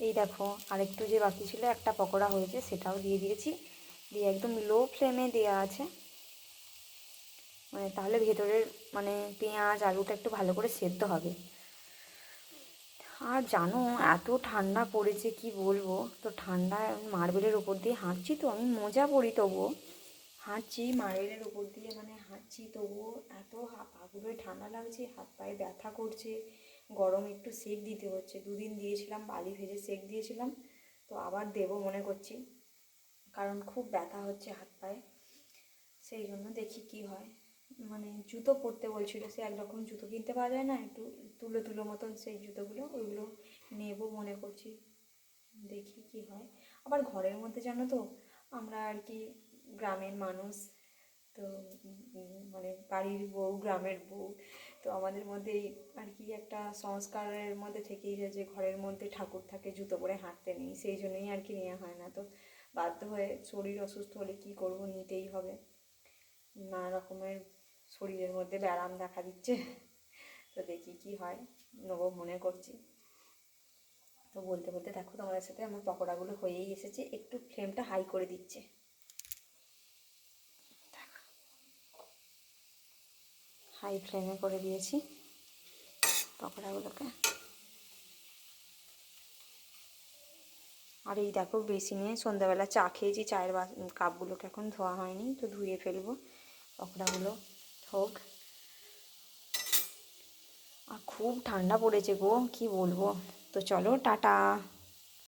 এই দেখো, আরেকটু যে বাকি ছিল, একটা পকোড়া হয়েছে, সেটাও দিয়ে দিয়েছি। দিয়ে একদম লো ফ্লেমে দেওয়া আছে। মানে তাহলে ভেতরের মানে পেঁয়াজ, আলুটা একটু ভালো করে সেদ্ধ হবে। আর জানো, এত ঠান্ডা পড়েছে, কি বলব? তো ঠান্ডায় মার্বেলের ওপর দিয়ে হাঁটছি তো, আমি মজা পড়ি তবুও। হাঁটছি, মার্বেলের ওপর দিয়ে মানে হাঁটছি তবুও। এত পাগুলোয় ঠান্ডা লাগছে, হাত পায়ে ব্যথা করছে। গরম একটু সেক দিতে হচ্ছে। দুদিন দিয়েছিলাম, বালি ভেজে সেক দিয়েছিলাম। তো আবার দেবো মনে করছি, কারণ খুব ব্যথা হচ্ছে হাত পায়ে। সেই জন্য দেখি কি হয়। মানে জুতো পরতে বলছিল, সে একরকম জুতো কিনতে পাওয়া যায় না? একটু তুলো তুলো মতন সেই জুতোগুলো, ওইগুলো নেব মনে করছি। দেখি কি হয়। আবার ঘরের মধ্যে জানো তো, আমরা আর কি গ্রামের মানুষ, তো মানে বাড়ির বউ, গ্রামের বউ তো আমাদের মধ্যে এই আর কি একটা সংস্কারের মধ্যে থেকেই যায় যে ঘরের মধ্যে ঠাকুর থাকে, জুতো পরে হাঁটতে নেই, সেই জন্যই আর কি নেওয়া হয় না। তো বাধ্য হয়ে শরীর অসুস্থ হলে কি করব, নিতেই হবে। নানা রকমের শরীরের মধ্যে ব্যায়াম দেখা দিচ্ছে। তো দেখি কি হয়, নেব মনে করছি। তো বলতে বলতে দেখো তোমাদের সাথে আমার পকোড়াগুলো হয়েই এসেছে, একটু ফ্লেমটা হাই করে দিচ্ছে। হাই ফ্লেমে করে দিয়েছি পকোড়াগুলোকে। আর এই দেখো বেশি নিয়ে সন্ধ্যাবেলা চা খেয়েছি, চায়ের বা কাপগুলোকে এখন ধোয়া হয়নি, তো ধুয়ে ফেলব। পকোড়াগুলো হোক। আর খুব ঠান্ডা পড়েছে গো, কি বলব? তো চলো, টাটা।